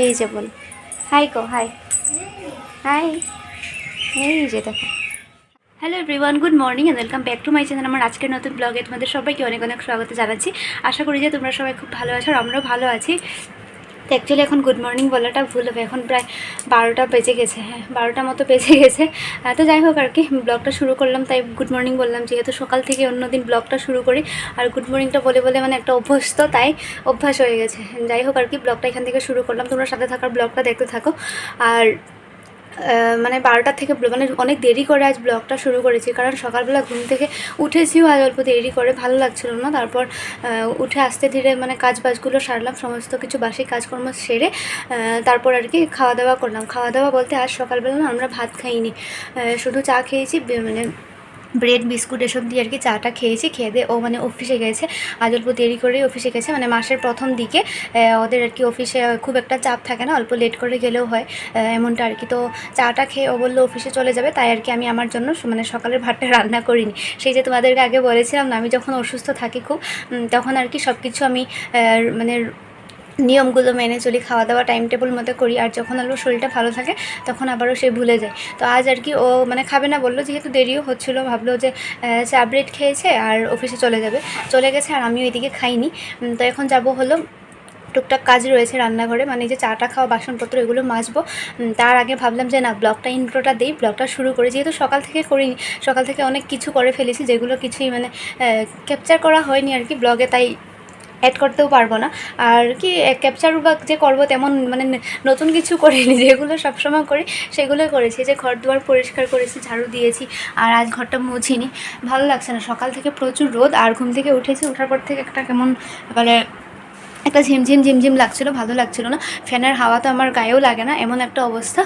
এই যে বল। হাই কো হাই হাই এই যে দেখো। Hello everyone good morning and welcome back to my channel আমার আজকের নতুন ব্লগে তোমাদের সবাইকে অনেক অনেক স্বাগত জানাচ্ছি। আশা করি যে তোমরা সবাই খুব ভালো আছো আর আমরাও ভালো আছি। তো অ্যাকচুয়ালি এখন গুড মর্নিং বলাটা ভুল হবে। এখন প্রায় বারোটা বেজে গেছে হ্যাঁ বারোটা মতো বেজে গেছে। তো যাই হোক আর কি, ব্লগটা শুরু করলাম, তাই গুড মর্নিং বললাম। যেহেতু সকাল থেকে অন্যদিন ব্লগটা শুরু করি, আর গুড মর্নিংটা বলে বলে মানে একটা অভ্যস্ত, তাই অভ্যাস হয়ে গেছে। যাই হোক আর কি, ব্লগটা এখান থেকে শুরু করলাম। তোমরা সাথে থাকার ব্লগটা দেখতে থাকো। আর মানে বারোটা থেকে মানে অনেক দেরি করে আজ ব্লগটা শুরু করেছি, কারণ সকালবেলা ঘুম থেকে উঠেছিও আজ অল্প দেরি করে, ভালো লাগছিল না। তারপর উঠে আসতে ধীরে মানে কাজ বাজগুলো সারলাম, সমস্ত কিছু বাসি কাজকর্ম সেরে তারপর আর কি খাওয়া দাওয়া করলাম। খাওয়া দাওয়া বলতে আজ সকালবেলা আমরা ভাত খাইনি শুধু চা খেয়েছি মানে ব্রেড বিস্কুট এসব দিয়ে আর কি চাটা খেয়েছি, খেয়ে দিয়ে ও মানে অফিসে গেছে। আজ অল্প দেরি করেই অফিসে গেছে মানে মাসের প্রথম দিকে ওদের আর কি অফিসে খুব একটা চাপ থাকে না, অল্প লেট করে গেলেও হয়। এমনটা আর কি। তো চাটা খেয়ে ও বলল অফিসে চলে যাবে, তাই আর কি আমি আমার জন্য মানে সকালের ভাতটা রান্না করিনি। সেই যে তোমাদেরকে আগে বলেছিলাম না, আমি যখন অসুস্থ থাকি খুব তখন আর কি সব কিছু আমি মানে নিয়মগুলো মেনে চলি খাওয়া দাওয়া টাইম টেবিল মতো করি। আর যখন আলো শরীরটা ভালো থাকে, তখন আবারও সে ভুলে যায়। তো আজ আর কি ও মানে খাবে না বলল, যেহেতু দেরিও হচ্ছিল, ভাবলো যে চা ব্রেড খেয়েছে আর অফিসে চলে যাবে। চলে গেছে আর আমিও এদিকে খাইনি। তো এখন যাব হলো টুকটাক কাজ রয়েছে রান্নাঘরে মানে যে চাটা খাওয়া, বাসনপত্র এগুলো মাজবো। তার আগে ভাবলাম যে, না, ব্লগটা ইন্ট্রোটা দিই, ব্লগটা শুরু করি। যেহেতু সকাল থেকে করিনি, সকাল থেকে অনেক কিছু করে ফেলেছি, যেগুলো কিছুই মানে ক্যাপচার করা হয়নি আর কি ব্লগে, তাই অ্যাড করতেও পারব না। আর কি ক্যাপচার বা যে করব তেমন মানে নতুন কিছু করিনি, যেগুলো সবসময় করি সেগুলোই করেছি। যে ঘর দুয়ার পরিষ্কার করেছি, ঝাড়ু দিয়েছি, আর আজ ঘরটা মুছিনি। ভালো লাগছে না, সকাল থেকে প্রচুর রোদ, আর ঘুম থেকে উঠেছি ওঠার পর থেকে একটা কেমন মানে একটা ঝিমঝিম ঝিমঝিম লাগছিল, ভালো লাগছিল না। ফ্যানের হাওয়া তো আমার গায়েও লাগে না, এমন একটা অবস্থা।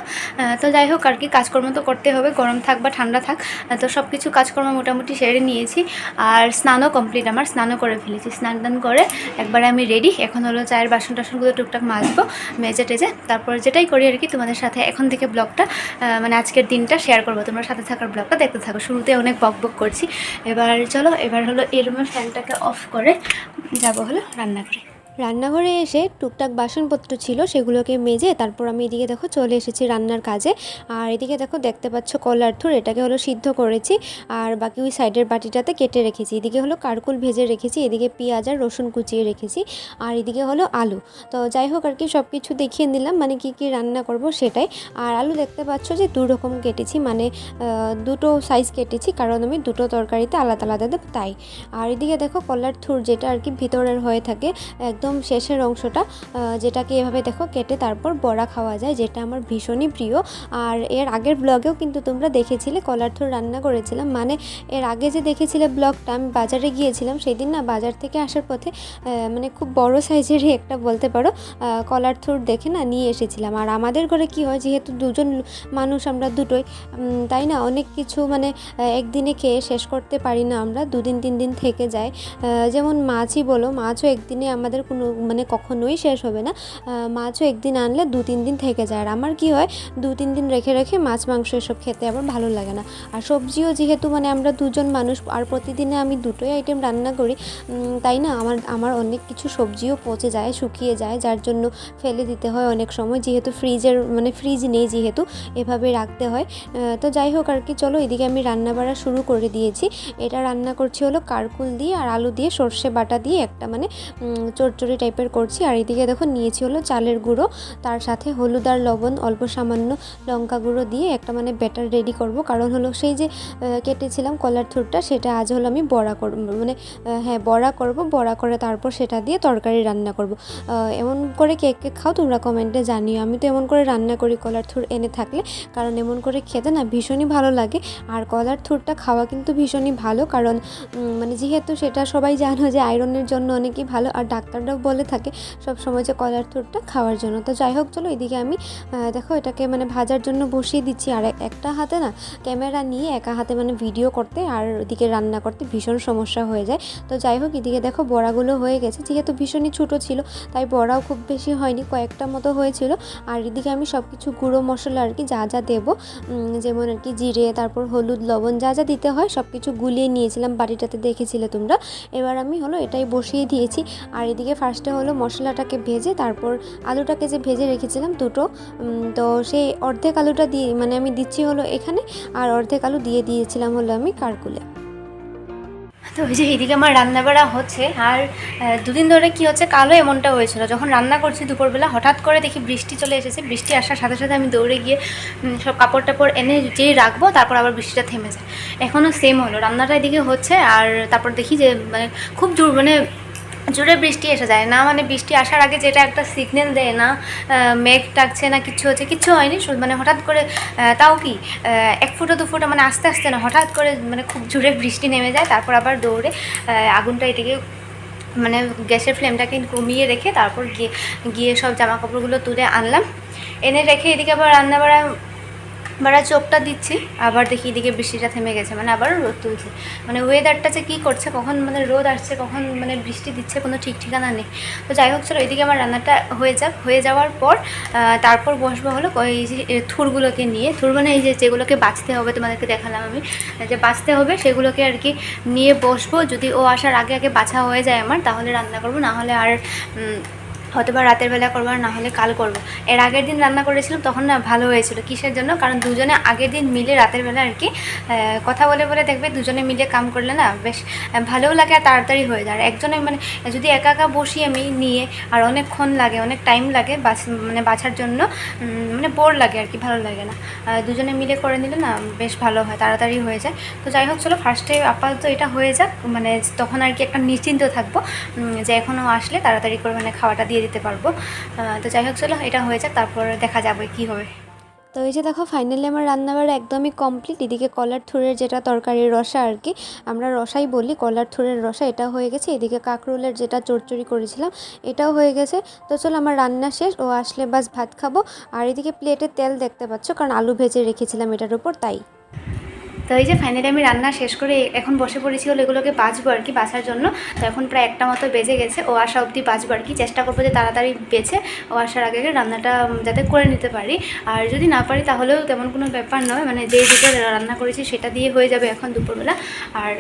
তো যাই হোক, আর কি কাজকর্ম তো করতে হবে, গরম থাক বা ঠান্ডা থাক। তো সব কিছু কাজকর্ম মোটামুটি সেরে নিয়েছি। আর স্নানও কমপ্লিট আমার স্নানও করে ফেলেছি। স্নান টান করে একবারে আমি রেডি এখন হলো চায়ের বাসন টাসনগুলো টুকটাক মাজবো, মেজে টেজে। তারপর যেটাই করি আর কি, তোমাদের সাথে এখন থেকে ব্লগটা মানে আজকের দিনটা শেয়ার করব। তোমরা সাথে থাকার ব্লগটা দেখতে থাকো। শুরুতে অনেক বক বক করছি। এবার চলো, এবার হলো এই রুমের ফ্যানটাকে অফ করে যাব হলো রান্না করে রান্নাঘরে এসে টুকটাক বাসনপত্র ছিল, সেগুলোকে মেজে তারপর আমি এদিকে দেখো চলে এসেছি রান্নার কাজে। আর এদিকে দেখো দেখতে পাচ্ছ কলার থুর, এটাকে হলো সিদ্ধ করেছি। আর বাকি ওই সাইডের বাটিটাতে কেটে রেখেছি। এদিকে হলো কারকুল ভেজে রেখেছি, এদিকে পেঁয়াজ আর রসুন কুচিয়ে রেখেছি। আর এদিকে হলো আলু। তো যাই হোক আর কি সব কিছু দেখিয়ে নিলাম মানে কি কি রান্না করব সেটাই। আর আলু দেখতে পাচ্ছ যে দু রকম কেটেছি মানে দুটো সাইজ কেটেছি, কারণ আমি দুটো তরকারিতে আলাদা আলাদা দেব, তাই। আর এদিকে দেখো কলার থুর যেটা আর কি ভিতরের হয়ে থাকে একদম শেষের অংশটা যেটাকে এভাবে দেখো কেটে তারপর বড়া খাওয়া যায় যেটা আমার ভীষণই প্রিয়। আর এর আগের ব্লগেও কিন্তু তোমরা দেখেছিলে কলার থুর রান্না করেছিলাম। মানে এর আগে যে দেখেছিলে ব্লগটা আমি বাজারে গিয়েছিলাম সেই দিন না বাজার থেকে আসার পথে মানে খুব বড় সাইজেরই একটা বলতে পারো আহ, কলার থুর দেখে না নিয়ে এসেছিলাম। আর আমাদের ঘরে কি হয় যেহেতু দুজন মানুষ আমরা দুটোই তাই না অনেক কিছু মানে একদিনে খেয়ে শেষ করতে পারি না আমরা দুদিন তিন দিন থেকে যায়। যেমন মাছই বলো মাছও একদিনে আমাদের কোনো মানে কখনোই শেষ হবে না। মাছও একদিন আনলে দু তিন দিন থেকে যায়। আর আমার কি হয় দু তিন দিন রেখে রেখে মাছ মাংস এসব খেতে আবার ভালো লাগে না। আর সবজিও যেহেতু মানে আমরা দুজন মানুষ আর প্রতিদিনে আমি দুটোই আইটেম রান্না করি তাই না? আমার আমার অনেক কিছু সবজিও পচে যায় শুকিয়ে যায় যার জন্য ফেলে দিতে হয় অনেক সময়। যেহেতু ফ্রিজের মানে ফ্রিজ নেই যেহেতু এভাবে রাখতে হয়। তো যাই হোক আর কি চলো এদিকে আমি রান্না বাড়া শুরু করে দিয়েছি। এটা রান্না করছি হলো কারকুল দিয়ে আর আলু দিয়ে সর্ষে বাটা দিয়ে একটা মানে উম, চচ্চড়ি টাইপের করছি। আর এদিকে দেখো নিয়েছি হলো চালের গুঁড়ো, তার সাথে হলুদ আর লবণ, অল্প সামান্য লঙ্কা গুঁড়ো দিয়ে একটা মানে ব্যাটার রেডি করব। কারণ হলো সেই যে কেটেছিলাম কলার থুরটা, সেটা আজ হলো আমি বড়া করব মানে হ্যাঁ বড়া করব, বড়া করে তারপর সেটা দিয়ে তরকারি রান্না করব। এমন করে কেক কেক খাও তোমরা কমেন্টে জানিও। আমি তো এমন করে রান্না করি কলার থুর এনে থাকলে, কারণ এমন করে খেতে না ভীষণই ভালো লাগে। আর কলার থুরটা খাওয়া কিন্তু ভীষণই ভালো, কারণ মানে যেহেতু সেটা সবাই জানো যে আয়রনের জন্য অনেকই ভালো, আর ডাক্তাররাও বলে থাকে সব সময় যে কলার থুরটা খাওয়ার জন্য। তো যাই হোক, চলো এদিকে আমি দেখো এটাকে মানে ভাজার জন্য বসিয়ে দিচ্ছি। আর একটা হাতে না ক্যামেরা নিয়ে একা হাতে মানে ভিডিও করতে আর ওদিকে রান্না করতে ভীষণ সমস্যা হয়ে যায়। তো যাই হোক, এদিকে দেখো বড়াগুলো হয়ে গেছে। যেহেতু ভীষণই ছোটো ছিল, তাই বড়াও খুব বেশি হয়নি, কয়েকটা মতো হয়েছিল। আর এদিকে আমি সব কিছু গুঁড়ো মশলা আর কি যা যা দেবো যেমন আর কি জিরে, তারপর হলুদ, লবণ যা যা দিতে হয় সব কিছু গুলিয়ে নিয়েছিলাম। বাড়িটাতে দেখেছিলে তোমরা। এবার আমি হলো এটাই বসিয়ে দিয়েছি। আর এদিকে ফার্স্টে হলো মশলাটাকে ভেজে, তারপর আলুটাকে যে ভেজে রেখেছিলাম দুটো তো সেই অর্ধেক আলুটা দিয়ে মানে আমি দিচ্ছি হলো এখানে, আর অর্ধেক আলু দিয়ে দিয়েছিলাম হলো আমি কারকুলে। তো ওই যে এইদিকে আমার রান্না বাড়া হচ্ছে, আর দুদিন ধরে কি হচ্ছে কালো এমনটা হয়েছিল। যখন রান্না করছি দুপুরবেলা, হঠাৎ করে দেখি বৃষ্টি চলে এসেছে। বৃষ্টি আসার সাথে সাথে আমি দৌড়ে গিয়ে সব কাপড় টাপড় এনে যেই রাখব, তারপর আবার বৃষ্টিটা থেমে যায়। এখনও সেম হলো। রান্নাটা এদিকে হচ্ছে, আর তারপর দেখি যে মানে খুব জোর মানে জোরে বৃষ্টি এসে যায় না মানে বৃষ্টি আসার আগে যেটা একটা সিগন্যাল দেয় না মেঘ ডাকছে না কিচ্ছু হচ্ছে কিচ্ছু হয়নি মানে হঠাৎ করে তাও কি এক ফুটো, দু ফুটো মানে আস্তে আস্তে না, হঠাৎ করে মানে খুব জোরে বৃষ্টি নেমে যায়, তারপর আবার দৌড়ে আগুনটা এদিকে মানে গ্যাসের ফ্লেমটাকে কমিয়ে রেখে তারপর গিয়ে গিয়ে সব জামা কাপড়গুলো তুলে আনলাম। এনে রেখে এদিকে আবার রান্না বাড়া চোখটা দিচ্ছি, আবার দেখি এদিকে বৃষ্টিটা থেমে গেছে মানে আবার রোদ তুলছে। মানে ওয়েদারটা যে কী করছে, কখন মানে রোদ আসছে, কখন মানে বৃষ্টি দিচ্ছে, কোনো ঠিক ঠিকানা নেই। তো যাই হোক, চলো এদিকে আমার রান্নাটা হয়ে যাক। হয়ে যাওয়ার পর তারপর বসবো হলো এই যে থুরগুলোকে নিয়ে। থুর মানে এই যে, যেগুলোকে বাঁচতে হবে, তোমাদেরকে দেখালাম আমি। যে বাঁচতে হবে, সেগুলোকে আর কি নিয়ে বসবো। যদি ও আসার আগে আগে বাছা হয়ে যায় আমার, তাহলে রান্না করব। না হলে আর হয়তো বা রাতের বেলা করব না হলে কাল করব। এর আগের দিন রান্না করেছিলাম, তখন না ভালো হয়েছিল। কিসের জন্য? কারণ দুজনে আগের দিন মিলে রাতের বেলা আর কি কথা বলে বলে দেখবে দুজনে মিলে কাম করলে না বেশ ভালোও লাগে আর তাড়াতাড়ি হয়ে যায়। আর একজনে মানে যদি একা একা বসি আমি নিয়ে, আর অনেকক্ষণ লাগে, অনেক টাইম লাগে বাছ মানে বাছার জন্য মানে বোর লাগে আর কি, ভালো লাগে না। দুজনে মিলে করে নিলে না বেশ ভালো হয়, তাড়াতাড়ি হয়ে যায়। তো যাই হোক, চলো ফার্স্টে আপাতত এটা হয়ে যাক। মানে তখন আর কি একটা নিশ্চিন্ত থাকব যে এখনও আসলে তাড়াতাড়ি করে মানে খাওয়াটা দিয়ে দিতে পারব। তো যাই হোক, চলো, এটা হয়ে যাক, তারপর দেখা যাবে কি হবে তো এই যে দেখো ফাইনালি আমার রান্নাবাড়া একদমই কমপ্লিট এদিকে কলার থুরের যেটা তরকারির রসা আর কি, আমরা রসাই বলি, কলার থুরের রসা এটা হয়ে গেছে। এদিকে কাঁকরোলের যেটা চচ্চড়ি করেছিলাম, এটাও হয়ে গেছে। তো চলো, আমার রান্না শেষ, ও আসলে বাস ভাত খাব। আর এদিকে প্লেটে তেল দেখতে পাচ্ছ, কারণ আলু ভেজে রেখেছিলাম এটার উপর, তাই। তো এই যে ফাইনালি আমি রান্না শেষ করে এখন বসে পড়েছি হলো এগুলোকে বাঁচবো আর কি বাঁচার জন্য। তো এখন প্রায় একটা মতো বেজে গেছে। ও আসা অবধি বাঁচবো আর কি। চেষ্টা করব যে তাড়াতাড়ি বেছে ও আসার আগে রান্নাটা যাতে করে নিতে পারি। আর যদি না পারি তাহলেও তেমন কোনো ব্যাপার নয়। মানে যেই দিকে রান্না করেছি সেটা দিয়ে হয়ে যাবে এখন দুপুরবেলা। আর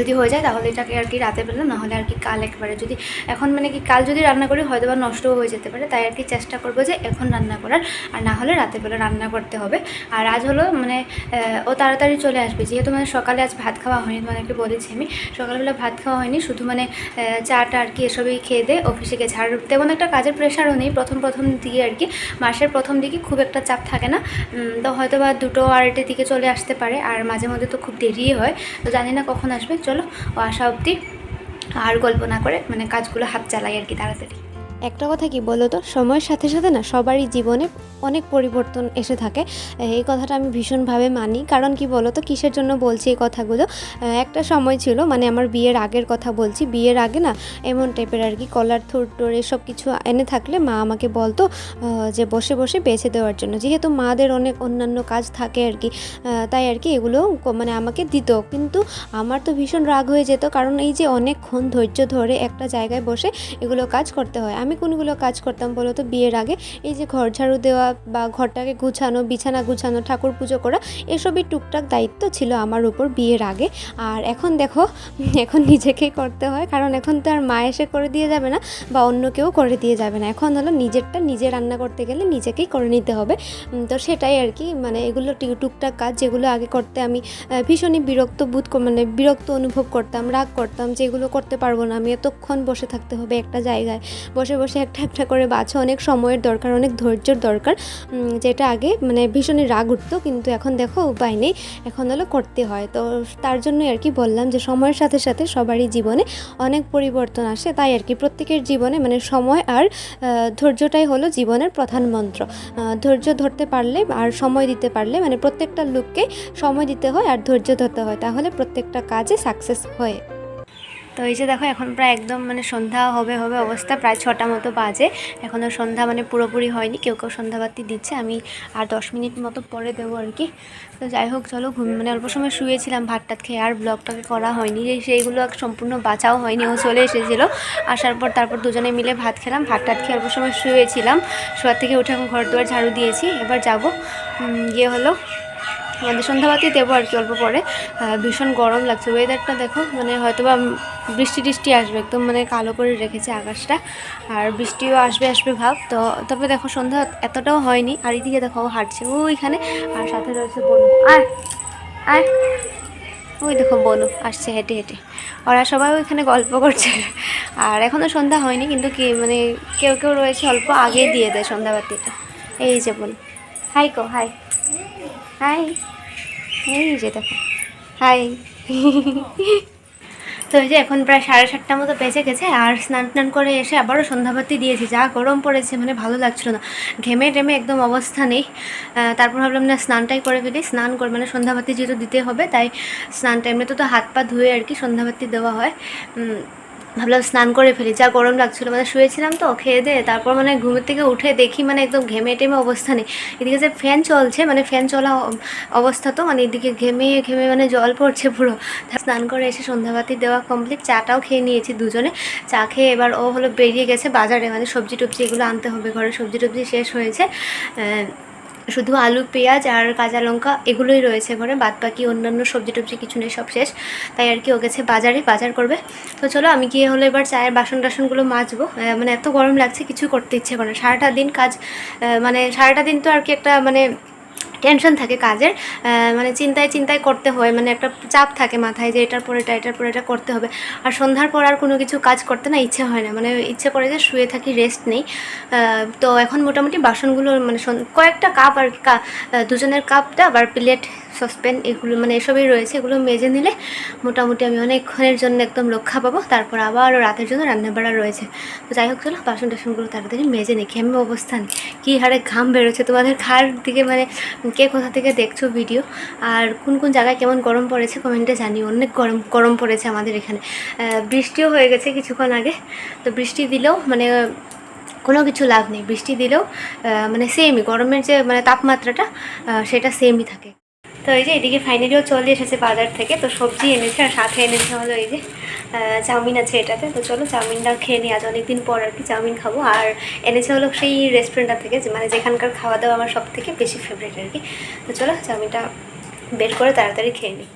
যদি হয়ে যায় তাহলে এটাকে আর কি রাতে বেলা না হলে আর কি কাল একবারে যদি, এখন মানে কি কাল যদি রান্না করি হয়তো বা নষ্টও হয়ে যেতে পারে, তাই আর কি চেষ্টা করব যে এখন রান্না করার, আর না হলে রাতের বেলা রান্না করতে হবে। আর আজ হলো মানে ও তাড়াতাড়ি চলে আসবে, যেহেতু মানে সকালে আজ ভাত খাওয়া হয়নি তোমাদেরকে বলেছি আমি, সকালবেলা ভাত খাওয়া হয়নি, শুধু মানে চাটা আর কি এসবই খেয়ে দিয়ে অফিসে গেছে। আর তেমন একটা কাজের প্রেশারও নেই, প্রথম প্রথম দিকে আর কি, মাসের প্রথম দিকে খুব একটা চাপ থাকে না তো হয়তো বা দুটো আড়াইটের দিকে চলে আসতে পারে, আর মাঝে মধ্যে তো খুব দেরিই হয়, তো জানি না কখন আসবে চলো, ও আসা অবধি আর গল্প না করে মানে কাজগুলো হাত চালাই আর কি তাড়াতাড়ি। একটা কথা কি বলো তো? সময়ের সাথে সাথে না সবারই জীবনে অনেক পরিবর্তন এসে থাকে। এই কথাটা আমি ভীষণভাবে মানি। কারণ কি বলো তো? কিসের জন্য বলছি এই কথাগুলো? একটা সময় ছিল মানে আমার বিয়ের আগের কথা বলছি। বিয়ের আগে না এমন টাইপের আর কি কলার থুর টোর এসব কিছু এনে থাকলে মা আমাকে বলতো যে বসে বসে বেছে দেওয়ার জন্য। যেহেতু মাদের অনেক অন্যান্য কাজ থাকে আর কি তাই আর কি এগুলো মানে আমাকে দিত। কিন্তু আমার তো ভীষণ রাগ হয়ে যেত। কারণ এই যে অনেকক্ষণ ধৈর্য ধরে একটা জায়গায় বসে এগুলো কাজ করতে হয়। আমি কোনগুলো কাজ করতাম বলো তো? বিয়ের আগে এই যে ঘর ঝাড়ু দেওয়া বা ঘরটাকে গুছানো, বিছানা গুছানো, ঠাকুর পুজো করা, এসবই টুকটাক দায়িত্ব ছিল আমার উপর বিয়ের আগে। আর এখন দেখো, এখন নিজেকেই করতে হয়, কারণ এখন তো আর মা এসে করে দিয়ে যাবে না বা অন্য কেউ করে দিয়ে যাবে না। এখন হলো নিজেরটা নিজে রান্না করতে গেলে নিজেকেই করে নিতে হবে। তো সেটাই আর কি মানে এগুলো টুকটাক কাজ যেগুলো আগে করতে আমি ভীষণই বিরক্ত বোধ মানে বিরক্ত অনুভব করতাম, রাগ করতাম যে এগুলো করতে পারব না। আমি এতক্ষণ বসে থাকতে হবে একটা জায়গায়। বসে বসে একটা একটা করে বাছা, অনেক সময়ের দরকার, অনেক ধৈর্যর দরকার। যেটা আগে মানে ভীষণই রাগ উঠতো, কিন্তু এখন দেখো উপায় নেই, এখন হলো করতে হয়। তো তার জন্যই আর কি বললাম যে সময়ের সাথে সাথে সবারই জীবনে অনেক পরিবর্তন আসে, তাই আর কি প্রত্যেকের জীবনে মানে সময় আর ধৈর্যটাই হলো জীবনের প্রধান মন্ত্র। ধৈর্য ধরতে পারলে আর সময় দিতে পারলে মানে প্রত্যেকটা লোককে সময় দিতে হয় আর ধৈর্য ধরতে হয়, তাহলে প্রত্যেকটা কাজে সাকসেস হয়। তো এই যে দেখো, এখন প্রায় একদম মানে সন্ধ্যা হবে হবে অবস্থা। প্রায় ছটা মতো বাজে। এখনও সন্ধ্যা মানে পুরোপুরি হয়নি, কেউ কেউ সন্ধ্যাবাতি দিচ্ছে। আমি আর দশ মিনিট মতো পরে দেবো আর কি। তো যাই হোক, চলো ঘুম মানে অল্প সময় শুয়েছিলাম, ভাত টাত খেয়ে, আর ব্লগটাকে করা হয়নি। সেইগুলো আর সম্পূর্ণ বাঁচাও হয়নি, ও চলে এসেছিল। আসার পর তারপর দুজনে মিলে ভাত খেলাম, ভাত টাত খেয়ে অল্প সময় শুয়েছিলাম। শোয়ার থেকে উঠে এখন ঘর দুয়ার ঝাড়ু দিয়েছি। এবার যাব গিয়ে হলো সন্ধ্যাবাতি দেবো আর কি, অল্প পরে। ভীষণ গরম লাগছে। ওয়েদারটা দেখো মানে হয়তো বা বৃষ্টি টিষ্টি আসবে, একদম মানে কালো করে রেখেছে আকাশটা। আর বৃষ্টিও আসবে আসবে ভাব। তো তবে দেখো সন্ধ্যা এতটাও হয়নি, আর এদিকে দেখো ও হাঁটছে। ওইখানে আর সাথে রয়েছে বনু। আয় আয়। ওই দেখো বনু আসছে হেঁটে হেঁটে। ওরা সবাই ওইখানে গল্প করছে। আর এখনও সন্ধ্যা হয়নি, কিন্তু কি মানে কেউ কেউ রয়েছে, অল্প আগে দিয়ে দেয় সন্ধ্যাবাতিটা। এই যে বলু হাই কো হাই হাই। এই যে দেখো। হাই। তো এই যে এখন প্রায় সাড়ে সাতটার মতো বেজে গেছে, আর স্নান টান করে এসে আবারও সন্ধ্যাবাতি দিয়েছি। যা গরম পড়েছে মানে ভালো লাগছিল না। ঘেমে টেমে একদম অবস্থা নেই। তারপর ভাবলাম, না, স্নানটাই করে ফেলি। স্নান করে মানে সন্ধ্যাবাতি যেহেতু দিতে হবে, তাই স্নানটা এমনিতে তো হাত পা ধুয়ে আর কি সন্ধ্যাবাতি দেওয়া হয়। ভাবলাম স্নান করে ফেলি। যা গরম লাগছিল মানে শুয়েছিলাম তো, খেয়ে দিয়ে তারপর মানে ঘুমের থেকে উঠে দেখি মানে একদম ঘেমে টেমে অবস্থা নেই। এদিকে যে ফ্যান চলছে মানে ফ্যান চলা অবস্থা তো মানে এদিকে ঘেমে ঘেমে মানে জল পড়ছে পুরো। স্নান করে এসে সন্ধ্যাবাতি দেওয়া কমপ্লিট চাটাও খেয়ে নিয়েছি দুজনে। চা খেয়ে এবার ও হলো বেরিয়ে গেছে বাজারে মানে সবজি টবজি এগুলো আনতে হবে, ঘরে সবজি টবজি শেষ হয়েছে। শুধু আলু, পেঁয়াজ আর কাঁচা লঙ্কা এগুলোই রয়েছে ঘরে। বাদ বাকি অন্যান্য সবজি টবজি কিছু নেই, সব শেষ। তাই আর কি ও গেছে বাজারে, বাজার করবে। তো চলো আমি গিয়ে হলো এবার চায়ের বাসন টাসনগুলো মাজবো মানে এত গরম লাগছে, কিছু করতে ইচ্ছে করে সারাটা দিন কাজ মানে সারাটা দিন তো আর কি একটা মানে টেনশন থাকে কাজের মানে চিন্তায় চিন্তায় করতে হয় মানে একটা চাপ থাকে মাথায় যে এটার পর এটা, এটার পর এটা করতে হবে। আর সন্ধ্যার পর আর কোনো কিছু কাজ করতে না ইচ্ছে হয় না মানে ইচ্ছে করে যে শুয়ে থাকি রেস্ট নেই। তো এখন মোটামুটি বাসনগুলো মানে কয়েকটা কাপ আর কি দুজনের কাপটা আবার প্লেট সসপ্যান এগুলো মানে এসবই রয়েছে, এগুলো মেজে নিলে মোটামুটি আমি অনেকক্ষণের জন্য একদম রক্ষা পাবো। তারপর আবার রাতের জন্য রান্নাবাড়া রয়েছে। তো যাই হোক, চলো বাসন টাসনগুলো তাড়াতাড়ি মেজে নিই ঘেমে অবস্থান, কী হারে ঘাম বেরোচ্ছে তোমাদের খার দিকে মানে কে কোথা থেকে দেখছ ভিডিও আর কোন কোন জায়গায় কেমন গরম পড়েছে কমেন্টে জানিও। অনেক গরম গরম পড়েছে আমাদের এখানে। বৃষ্টিও হয়ে গেছে কিছুক্ষণ আগে। তো বৃষ্টি দিলেও মানে কোনো কিছু লাভ নেই। বৃষ্টি দিলেও মানে সেমই গরমের যে মানে তাপমাত্রাটা সেটা সেমই থাকে। তো এই যে এদিকে ফাইনালিও চলে এসেছে বাজার থেকে। তো সবজি এনেছে আর সাথে এনেছে হলো এই যে চাউমিন আছে এটাতে। তো চলো, চাউমিনটা খেয়ে নিই। আজ অনেকদিন পর আর কি চাউমিন খাব। আর এনেছে হলো সেই রেস্টুরেন্টটা থেকে মানে যেখানকার খাওয়া দাওয়া আমার সব থেকে বেশি ফেভারিট আর কি। তো চলো, চাউমিনটা বের করে তাড়াতাড়ি খেয়ে নিই।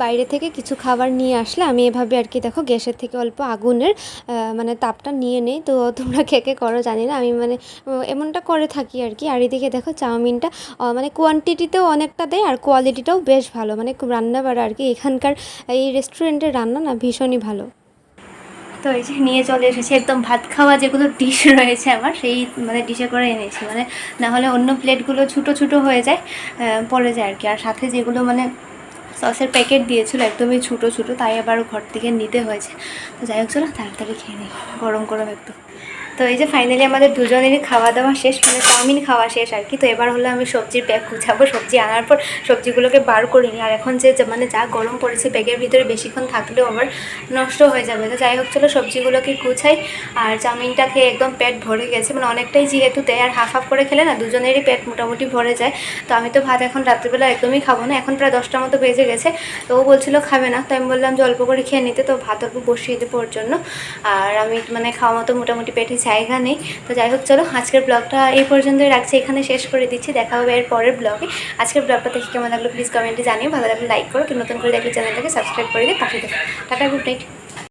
বাইরে থেকে কিছু খাবার নিয়ে আসলে আমি এভাবে আর কি, দেখো গ্যাসের থেকে অল্প আগুনের মানে তাপটা নিয়ে নেই। তো তোমরা কে কে করো জানি না। আমি মানে এমনটা করে থাকি আর কি। আর এদিকে দেখো চাউমিনটা মানে কোয়ান্টিটিতেও অনেকটা দেয় আর কোয়ালিটিটাও বেশ ভালো। মানে খুব রান্না বাড়া আর কি। এখানকার এই রেস্টুরেন্টের রান্না না ভীষণই ভালো। তো এই যে নিয়ে চলে এসেছি একদম ভাত খাওয়া যেগুলো ডিশ রয়েছে আমার, সেই মানে ডিশে করে এনেছি। মানে না হলে অন্য প্লেটগুলো ছোটো ছোটো হয়ে যায় পড়ে যায় আর কি। আর সাথে যেগুলো মানে সসের প্যাকেট দিয়েছিল, একদমই ছোটো ছোটো, তাই আবার ঘর থেকে নিতে হয়েছে। তো যাই হোক, চলো, তাড়াতাড়ি খেয়ে নিই, গরম গরম একটু তো এই যে ফাইনালি আমাদের দুজনেরই খাওয়া দাওয়া শেষ মানে চাউমিন খাওয়া শেষ আর কি। তো এবার হলো আমি সবজির ব্যাগ গুছাবো, সবজি আনার পর সবজিগুলোকে বার করিনি আর এখন যে মানে যা গরম পড়েছে ব্যাগের ভিতরে বেশিক্ষণ থাকলেও আবার নষ্ট হয়ে যাবে। তো যাই হোক, চলো সবজিগুলোকে গুছাই। আর চাউমিনটা খেয়ে একদম পেট ভরে গেছে। মানে অনেকটাই যেহেতু দেয়, আর হাফ হাফ করে খেলে না, দুজনেরই পেট মোটামুটি ভরে যায়। তো আমি তো ভাত এখন রাত্রিবেলা একদমই খাব না। এখন প্রায় দশটার মতো বেজে গেছে। তো ও বলছিল খাবে না। তো আমি বললাম যে অল্প করে খেয়ে নিতে। তো ভাত অল্প বসিয়ে দেবো ওর জন্য। আর আমি মানে খাওয়া মতো মোটামুটি পেটে জায়গা নেই। তো যাই হোক, চলো আজকের ব্লগটা এই পর্যন্তই রাখছি। এখানে শেষ করে দিচ্ছি। দেখা হবে এর পরের ব্লগে। আজকের ব্লগটা দেখে কেমন লাগল প্লিজ কমেন্টে জানিও। ভালো লাগলে লাইক করো। নতুন করে দেখলে চ্যানেলটাকে সাবস্ক্রাইব করে দিয়ে পাঠিয়ে দেবো টাটা গুড নাইট